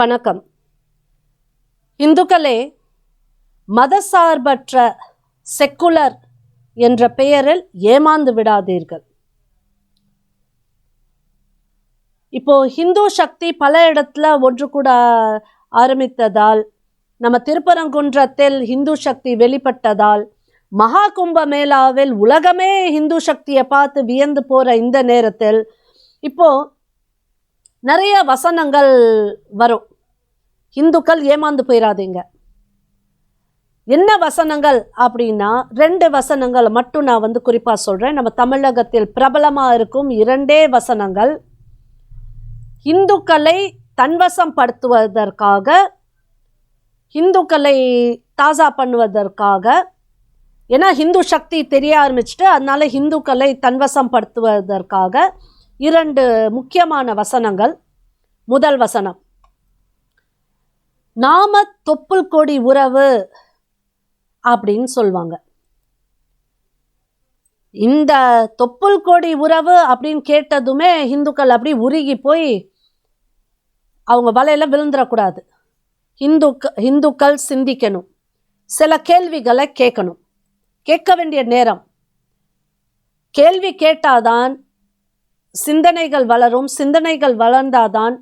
வணக்கம். இந்துக்களே மதசார்பற்ற செக்குலர் என்ற பெயரில் ஏமாந்து விடாதீர்கள். இப்போ ஹிந்து சக்தி பல இடத்துல ஒன்று கூட ஆரம்பித்ததால் நம்ம திருப்பரங்குன்றத்தில் ஹிந்து சக்தி வெளிப்பட்டதால் மகா கும்ப மேளாவில் உலகமே ஹிந்து சக்தியை பார்த்து வியந்து போகிற இந்த நேரத்தில் இப்போ நிறைய வசனங்கள் வரும். இந்துக்கள் ஏமாந்து போயிடாதீங்க என்ன வசனங்கள் அப்படின்னா ரெண்டு வசனங்கள் மட்டும் நான் வந்து குறிப்பாக சொல்கிறேன் நம்ம தமிழகத்தில் பிரபலமாக இருக்கும் இரண்டே வசனங்கள். இந்துக்களை தன்வசம் படுத்துவதற்காக இந்துக்களை தாசா பண்ணுவதற்காக ஏன்னா ஹிந்து சக்தி தெரிய ஆரம்பிச்சுட்டு அதனால் இந்துக்களை தன்வசம் படுத்துவதற்காக இரண்டு முக்கியமான வசனங்கள். முதல் வசனம் நாம தொப்புள் கொடி உறவு அப்படின்னு சொல்லுவாங்க இந்த தொப்புள் கொடி உறவு அப்படின்னு கேட்டதுமே இந்துக்கள் அப்படி உருகி போய் அவங்க வலையில விழுந்துடக்கூடாது. இந்துக்க இந்துக்கள் சிந்திக்கணும். சில கேள்விகளை கேட்கணும். கேட்க வேண்டிய நேரம். கேள்வி கேட்டாதான் சிந்தனைகள் வளரும். சிந்தனைகள் வளர்ந்தாதான்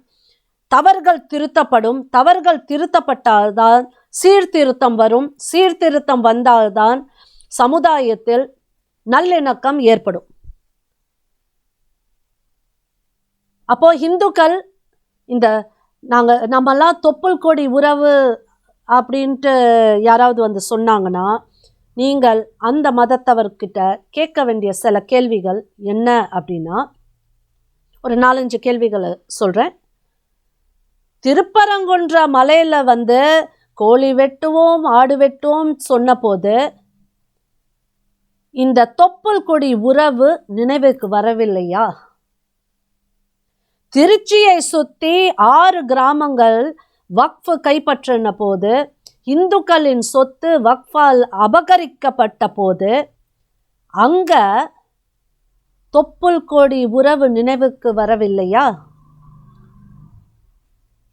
தவறுகள் திருத்தப்படும் தவறுகள் திருத்தப்பட்டால்தான் சீர்திருத்தம் வரும் சீர்திருத்தம் வந்தால்தான் சமுதாயத்தில் நல்லிணக்கம் ஏற்படும். அப்போ இந்துக்கள் இந்த நாங்கள் நம்மெல்லாம் தொப்புள் கொடி உறவு அப்படின்ட்டு யாராவது வந்து சொன்னாங்கன்னா நீங்கள் அந்த மதத்தவர்கிட்ட கேட்க வேண்டிய சில கேள்விகள் என்ன அப்படின்னா ஒரு நாலஞ்சு கேள்விகளை சொல்கிறேன் திருப்பரங்குன்ற மலையில் வந்து கோழி வெட்டுவோம் ஆடு வெட்டுவோம் சொன்னபோது இந்த தொப்புள் கொடி உறவு நினைவுக்கு வரவில்லையா? திருச்சியை சுற்றி ஆறு கிராமங்கள் வக்ஃபு கைப்பற்றின போது இந்துக்களின் சொத்து வக்ஃபால் அபகரிக்கப்பட்ட போது அங்க தொப்புள் கொடி உறவு நினைவுக்கு வரவில்லையா?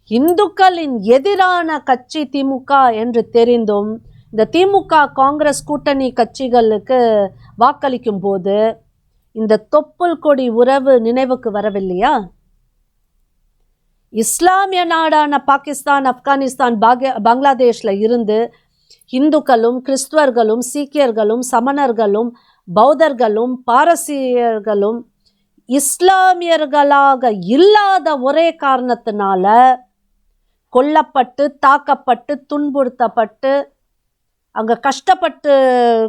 இந்துக்களின் எதிரான கட்சி திமுக என்று தெரிந்தும் இந்த திமுக காங்கிரஸ் கூட்டணி கட்சிகளுக்கு வாக்களிக்கும் போது இந்த தொப்புள் கொடி உறவு நினைவுக்கு வரவில்லையா? இஸ்லாமிய நாடான பாகிஸ்தான் ஆப்கானிஸ்தான் பாக பங்களாதேஷில் இருந்து இந்துக்களும் கிறிஸ்துவர்களும் சீக்கியர்களும் சமணர்களும் பௌத்தர்களும் பாரசீகர்களும் இஸ்லாமியர்களாக இல்லாத ஒரே காரணத்தினால கொல்லப்பட்டு தாக்கப்பட்டு துன்புறுத்தப்பட்டு அங்கே கஷ்டப்பட்டு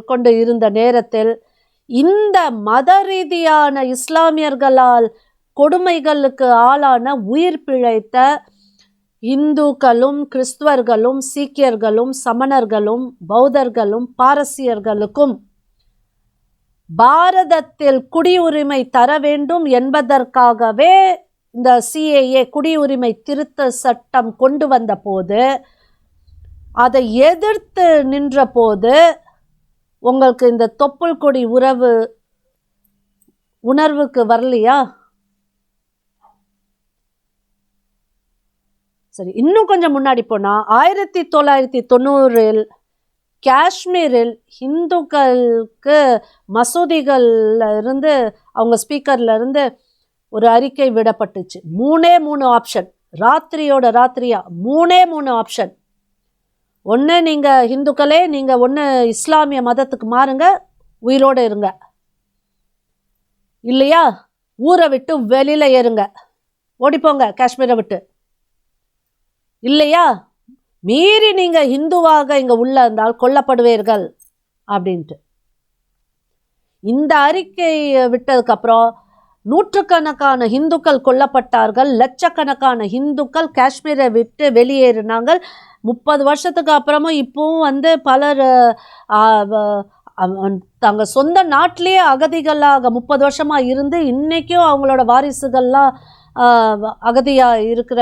கொண்டு இருந்த நேரத்தில் இந்த மத ரீதியான இஸ்லாமியர்களால் கொடுமைகளுக்கு ஆளான உயிர் பிழைத்த இந்துக்களும் கிறிஸ்துவர்களும் சீக்கியர்களும் சமணர்களும் பௌத்தர்களும் பாரசியர்களுக்கும் பாரதத்தில் குடியுரிமை தர வேண்டும் என்பதற்காகவே இந்த சிஏஏ குடியுரிமை திருத்த சட்டம் கொண்டு வந்த போது அதை எதிர்த்து நின்ற போது உங்களுக்கு இந்த தொப்புள் கொடி உறவு உணர்வுக்கு வரலையா? சரி இன்னும் கொஞ்சம் முன்னாடி போனால் ஆயிரத்தி தொள்ளாயிரத்தி தொண்ணூறில் காஷ்மீரில் இந்துக்களுக்கு மசூதிகள்ல இருந்து அவங்க ஸ்பீக்கர்ல இருந்து ஒரு அறிக்கை விடப்பட்டுச்சு. மூணே மூணு ஆப்ஷன் ராத்திரியோட ராத்திரியா? மூணே மூணு ஆப்ஷன் ஒன்று நீங்கள் ஹிந்துக்களே நீங்கள் ஒன்று இஸ்லாமிய மதத்துக்கு மாறுங்க உயிரோடு இருங்க. இல்லையா? ஊரை விட்டு வெளியில் ஏறுங்க. ஓடிப்போங்க காஷ்மீரை விட்டு. இல்லையா? மீறி நீங்கள் ஹிந்துவாக இங்கே உள்ள இருந்தால் கொல்லப்படுவீர்கள் அப்படின்ட்டு. இந்த அறிக்கை விட்டதுக்கப்புறம் நூற்றுக்கணக்கான இந்துக்கள் கொல்லப்பட்டார்கள் லட்சக்கணக்கான இந்துக்கள் காஷ்மீரை விட்டு வெளியேறினாங்க முப்பது வருஷத்துக்கு அப்புறமும் இப்போவும் வந்து பலர் ஆ, தங்க சொந்த நாட்டிலேயே அகதிகளாக முப்பது வருஷமாக இருந்து இன்றைக்கும் அவங்களோட வாரிசுகள்லாம் அகதியாக இருக்கிற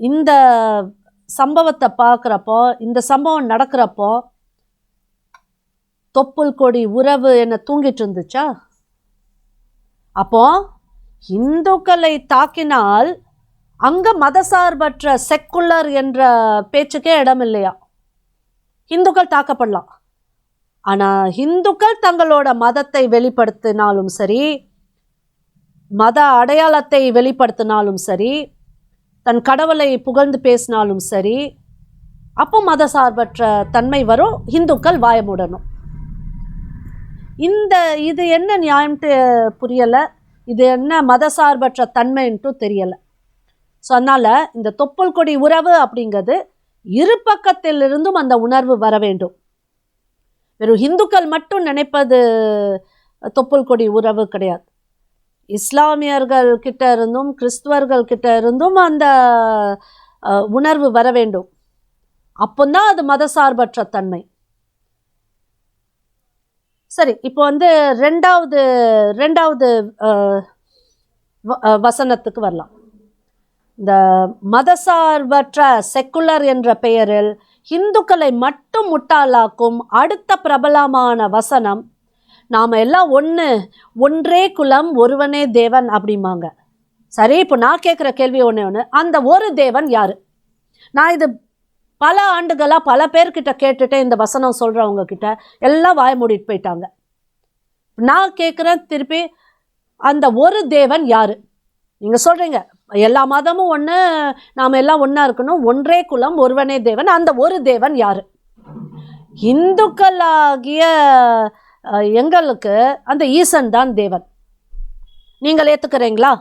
இந்த சம்பவத்தை பார்க்குறப்போ இந்த சம்பவம் நடக்கிறப்போ தொப்புள் கொடி உறவு என்ன தூங்கிட்டு இருந்துச்சா? அப்போ இந்துக்களை தாக்கினால் அங்க மதசார்பற்ற செக்குலர் என்ற பேச்சுக்கே இடம் இல்லையா இந்துக்கள் தாக்கப்படலாம். ஆனால் இந்துக்கள் தங்களோட மதத்தை வெளிப்படுத்தினாலும் சரி மத அடையாளத்தை வெளிப்படுத்தினாலும் சரி தன் கடவுளை புகழ்ந்து பேசினாலும் சரி அப்போ மதசார்பற்ற தன்மை வரும் இந்துக்கள் வாயமுடணும் இந்த இது என்ன நியாயம்ட்டு புரியலை. இது என்ன மதசார்பற்ற தன்மைன்ட்டு தெரியலை. ஸோ அதனால் இந்த தொப்புள் கொடி உறவு அப்படிங்கிறது இரு பக்கத்திலிருந்தும் அந்த உணர்வு வர வேண்டும். வெறும் இந்துக்கள் மட்டும் நினைப்பது தொப்புள் கொடி உறவு கிடையாது. இஸ்லாமியர்கள் கிட்ட இருந்தும் கிறிஸ்துவர்கள் கிட்ட இருந்தும் அந்த உணர்வு வர வேண்டும். அப்போந்தான் அது மதசார்பற்ற தன்மை. சரி இப்போ வந்து ரெண்டாவது ரெண்டாவது வ- வசனத்துக்கு வரலாம். இந்த மதசார்பற்ற செக்குலர் என்ற பெயரில் இந்துக்களை மட்டும் முட்டாளாக்கும் அடுத்த பிரபலமான வசனம் நாம் எல்லாம் ஒன்று ஒன்றே குலம் ஒருவனே தேவன் அப்படிம்பாங்க. சரி இப்போ நான் கேட்குற கேள்வி ஒன்று ஒன்று அந்த ஒரு தேவன் யார்? நான் இது பல ஆண்டுகளாக பல பேர்கிட்ட கேட்டுட்டு இந்த வசனம் சொல்கிறவங்க கிட்ட எல்லாம் வாய மூடிட்டு போயிட்டாங்க. நான் கேட்குறேன் திருப்பி அந்த ஒரு தேவன் யார்? நீங்கள் சொல்கிறீங்க எல்லா மதமும் ஒன்று நாம் எல்லாம் ஒன்றா இருக்கணும் ஒன்றே குலம் ஒருவனே தேவன் அந்த ஒரு தேவன் யார்? இந்துக்களாகிய எங்களுக்கு அந்த ஈசன் தான் தேவன். நீங்கள் ஏற்றுக்கிறீங்களா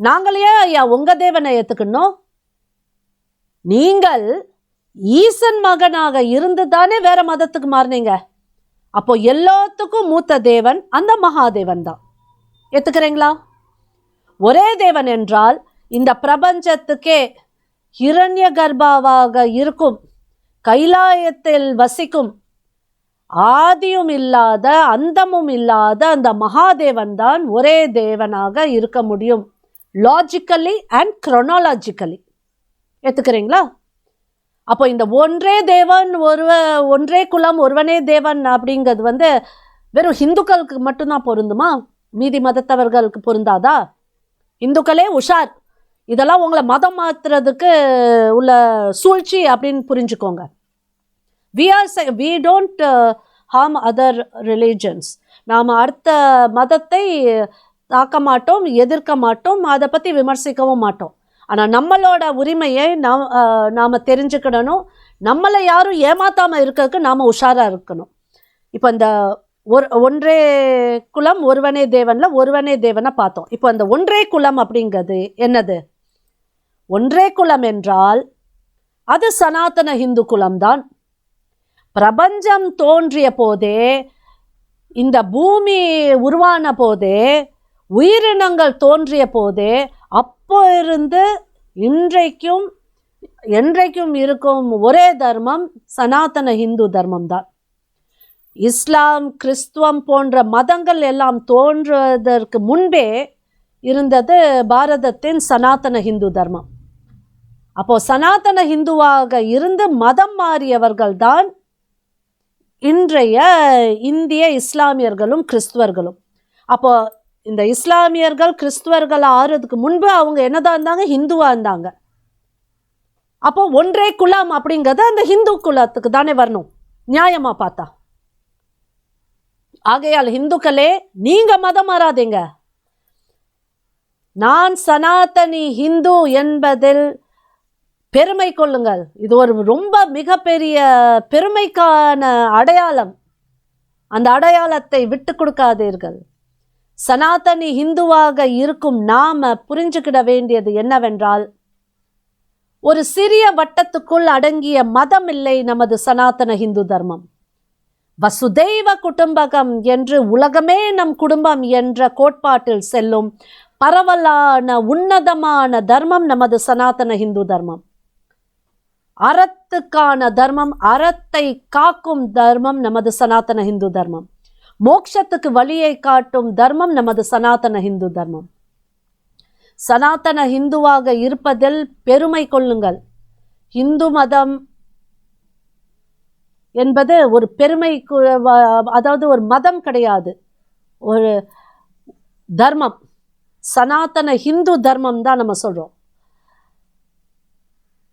நாங்களே ஐயா உங்கள் தேவனை ஏற்றுக்கணும் நீங்கள் ஈசன் மகனாக இருந்து தானே வேற மதத்துக்கு மாறினீங்க? அப்போ எல்லாத்துக்கும் மூத்த தேவன் அந்த மகாதேவன் தான். ஏத்துக்கிறீங்களா? ஒரே தேவன் என்றால் இந்த பிரபஞ்சத்துக்கே இரண்ய கர்ப்பாவாக இருக்கும் கைலாயத்தில் வசிக்கும் ஆதியும் இல்லாத அந்தமும் இல்லாத அந்த மகாதேவன் தான் ஒரே தேவனாக இருக்க முடியும் லாஜிக்கலி அண்ட் க்ரொனாலஜிக்கலி ஏத்துக்கிறீங்களா? அப்போ இந்த ஒன்றே தேவன் ஒருவ ஒன்றே குலம் ஒருவனே தேவன் அப்படிங்கிறது வந்து வெறும் ஹிந்துக்களுக்கு மட்டும்தான் பொருந்துமா? மீதி மதத்தவர்களுக்கு பொருந்தாதா? இந்துக்களே உஷார். இதெல்லாம் உங்களை மதம் மாற்றுறதுக்கு உள்ள சூழ்ச்சி அப்படின்னு புரிஞ்சுக்கோங்க. We are we don't harm other religions நாம் அடுத்த மதத்தை தாக்க மாட்டோம் எதிர்க்க மாட்டோம் அதை பற்றி விமர்சிக்கவும் மாட்டோம். ஆனால் நம்மளோட உரிமையை நாம் நாம் தெரிஞ்சுக்கிடணும் நம்மளை யாரும் ஏமாத்தாமல் இருக்கிறதுக்கு நாம் உஷாராக இருக்கணும். இப்போ இந்த ஒரு ஒன்றே குலம் ஒருவனே தேவனில் ஒருவனே தேவனை பார்த்தோம். இப்போ அந்த ஒன்றே குலம் அப்படிங்கிறது என்னது? ஒன்றே குலம் என்றால் அது சனாதன இந்து குலம்தான். பிரபஞ்சம் தோன்றிய போதே இந்த பூமி உருவான போதே உயிரினங்கள் தோன்றிய போதே அப்போ இருந்து இன்றைக்கும் என்றைக்கும் இருக்கும் ஒரே தர்மம் சனாதன ஹிந்து தர்மம் தான் இஸ்லாம் கிறிஸ்துவம் போன்ற மதங்கள் எல்லாம் தோன்றுவதற்கு முன்பே இருந்தது பாரதத்தின் சனாதன ஹிந்து தர்மம். அப்போ சனாதன ஹிந்துவாக இருந்து மதம் மாறியவர்கள் தான் இன்றைய இந்திய இஸ்லாமியர்களும் கிறிஸ்துவர்களும். அப்போ இந்த இஸ்லாமியர்கள் கிறிஸ்துவர்கள் ஆறுறதுக்கு முன்பு அவங்க என்னதான் இருந்தாங்க? ஹிந்துவாக இருந்தாங்க. அப்போ ஒன்றே குலம் அப்படிங்கிறது அந்த ஹிந்து குலத்துக்கு தானே வரணும். நியாயமாக பார்த்தா? ஆகையால் ஹிந்துக்களே நீங்கள் மதம் மாறாதீங்க. நான் சனாதனி ஹிந்து என்பதில் பெருமை கொள்ளுங்கள். இது ஒரு ரொம்ப மிகப்பெரிய பெருமைக்கான அடையாளம். அந்த அடையாளத்தை விட்டு கொடுக்காதீர்கள். சனாதனி இந்துவாக இருக்கும் நாம புரிஞ்சுக்கிட வேண்டியது என்னவென்றால் ஒரு சிறிய வட்டத்துக்குள் அடங்கிய மதம் இல்லை நமது சனாதன இந்து தர்மம். வசுதெய்வ குடும்பகம் என்று உலகமே நம் குடும்பம் என்ற கோட்பாட்டில் செல்லும் பரவலான உன்னதமான தர்மம் நமது சனாதன இந்து தர்மம். அறத்துக்கான தர்மம் அறத்தை காக்கும் தர்மம் நமது சனாதன இந்து தர்மம். மோட்சத்துக்கு வழியை காட்டும் தர்மம் நமது சனாதன ஹிந்து தர்மம். சனாதன ஹிந்துவாக இருப்பதில் பெருமை கொள்ளுங்கள். இந்து மதம் என்பது ஒரு பெருமை அதாவது ஒரு மதம் கிடையாது. ஒரு தர்மம். சனாதன ஹிந்து தர்மம் தான் நம்ம சொல்கிறோம்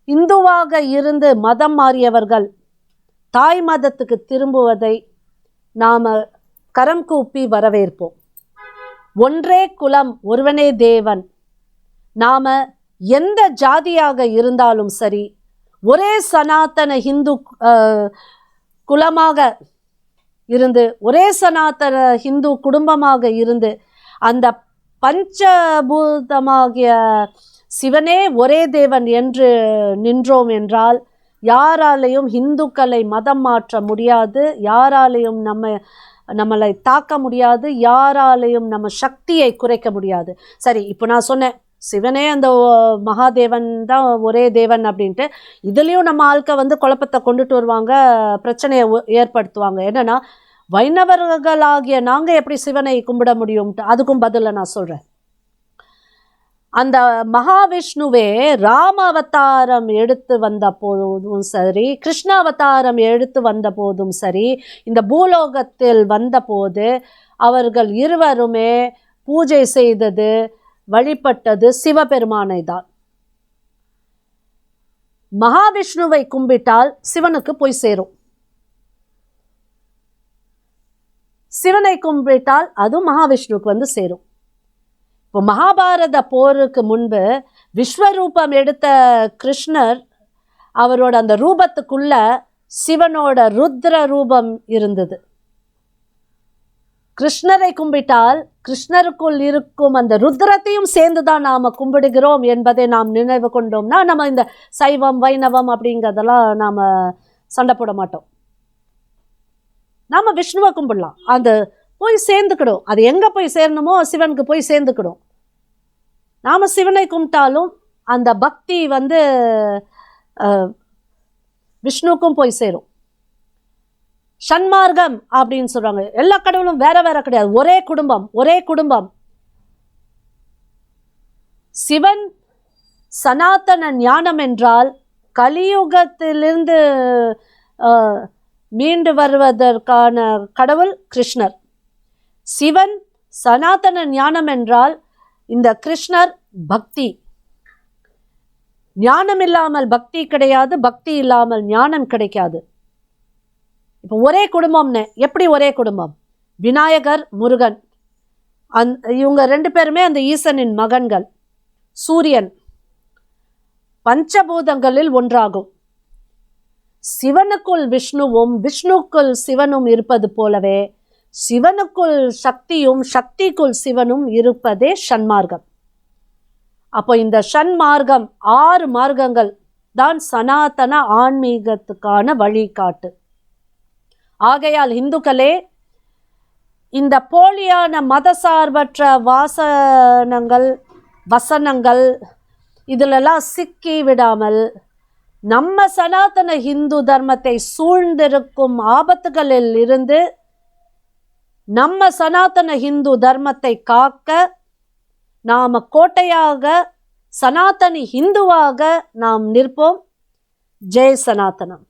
இந்துவாக இருந்து மதம் மாறியவர்கள் தாய் மதத்துக்கு திரும்புவதை நாம் கரம் கூப்பி வரவேற்போம். ஒன்றே குலம் ஒருவனே தேவன். நாம எந்த ஜாதியாக இருந்தாலும் சரி ஒரே சனாதன ஹிந்து குலமாக இருந்து ஒரே சனாதன ஹிந்து குடும்பமாக இருந்து அந்த பஞ்சபூதமாகிய சிவனே ஒரே தேவன் என்று நின்றோம் என்றால் யாராலையும் இந்துக்களை மதம் மாற்ற முடியாது யாராலையும் நம்ம நம்மளை தாக்க முடியாது யாராலையும் நம்ம சக்தியை குறைக்க முடியாது. சரி இப்போ நான் சொன்னேன் சிவனே அந்த ஓ- மகாதேவன் தான் ஒரே தேவன் அப்படின்ட்டு இதுலேயும் நம்ம ஆட்க வந்து குழப்பத்தை கொண்டுட்டு வருவாங்க பிரச்சனையை ஏற்படுத்துவாங்க. என்னன்னா வைணவர்களாகிய நாங்கள் எப்படி சிவனை கும்பிட முடியும்ட்டு அதுக்கும் பதிலை நான் சொல்கிறேன் அந்த மகாவிஷ்ணுவே ராம அவதாரம் எடுத்து வந்த போதும் சரி கிருஷ்ண அவதாரம் எடுத்து வந்த போதும் சரி இந்த பூலோகத்தில் வந்தபோது அவர்கள் இருவருமே பூஜை செய்தது வழிபட்டது சிவபெருமானை தான். மகாவிஷ்ணுவை கும்பிட்டால் சிவனுக்கு போய் சேரும். சிவனை கும்பிட்டால் அதுவும் மகாவிஷ்ணுவுக்கு வந்து சேரும். இப்போ மகாபாரத போருக்கு முன்பு விஸ்வரூபம் எடுத்த கிருஷ்ணர் அவரோட அந்த ரூபத்துக்குள்ள சிவனோட ருத்ர ரூபம் இருந்தது. கிருஷ்ணரை கும்பிட்டால் கிருஷ்ணருக்குள் இருக்கும் அந்த ருத்ரத்தையும் சேர்ந்து தான் நாம் கும்பிடுகிறோம் என்பதை நாம் நினைவு கொண்டோம்னா நம்ம இந்த சைவம் வைணவம் அப்படிங்கிறதெல்லாம் நாம் சண்டை போட மாட்டோம். நாம் விஷ்ணுவை கும்பிடலாம். அந்த போய் சேர்ந்துக்கிடும். அது எங்கே போய் சேரணுமோ சிவனுக்கு போய் சேர்ந்துக்கிடும். நாம் சிவனை கும்பிட்டாலும் அந்த பக்தி வந்து விஷ்ணுக்கும் விஷ்ணுவுக்கும் போய் சேரும். சன்மார்க்கம் அப்படின்னு சொல்கிறாங்க எல்லா கடவுளும் வேற வேற கிடையாது. ஒரே குடும்பம் ஒரே குடும்பம். சிவன் சனாதன ஞானம் என்றால் கலியுகத்திலிருந்து மீண்டு வருவதற்கான கடவுள் கிருஷ்ணர். சிவன் சனாதன ஞானம் என்றால் இந்த கிருஷ்ணர் பக்தி. ஞானம் இல்லாமல் பக்தி கிடையாது பக்தி இல்லாமல் ஞானம் கிடைக்காது. இப்போ ஒரே குடும்பம்னு எப்படி ஒரே குடும்பம்? விநாயகர் முருகன். அந் இவங்க ரெண்டு பேருமே அந்த ஈசனின் மகன்கள். சூரியன். பஞ்சபூதங்களில் ஒன்றாகும். சிவனுக்குள் விஷ்ணுவும் விஷ்ணுக்குள் சிவனும் இருப்பது போலவே சிவனுக்குள் சக்தியும் சக்திக்குள் சிவனும் இருப்பதே சன்மார்க்கம். அப்போ இந்த சன்மார்க்கம் ஆறு மார்க்கங்கள் தான் சனாதன ஆன்மீகத்துக்கான வழிகாட்டு. ஆகையால் இந்துக்களே இந்த போலியான மதசார்பற்ற வாசனங்கள் வசனங்கள் இதிலெல்லாம் சிக்கி விடாமல் நம்ம சனாதன இந்து தர்மத்தை சூழ்ந்திருக்கும் ஆபத்துகளில் இருந்து நம்ம சனாதன ஹிந்து தர்மத்தை காக்க நாம் கோட்டையாக சனாதனி ஹிந்துவாக நாம் நிற்போம். ஜெய் சனாதனம்.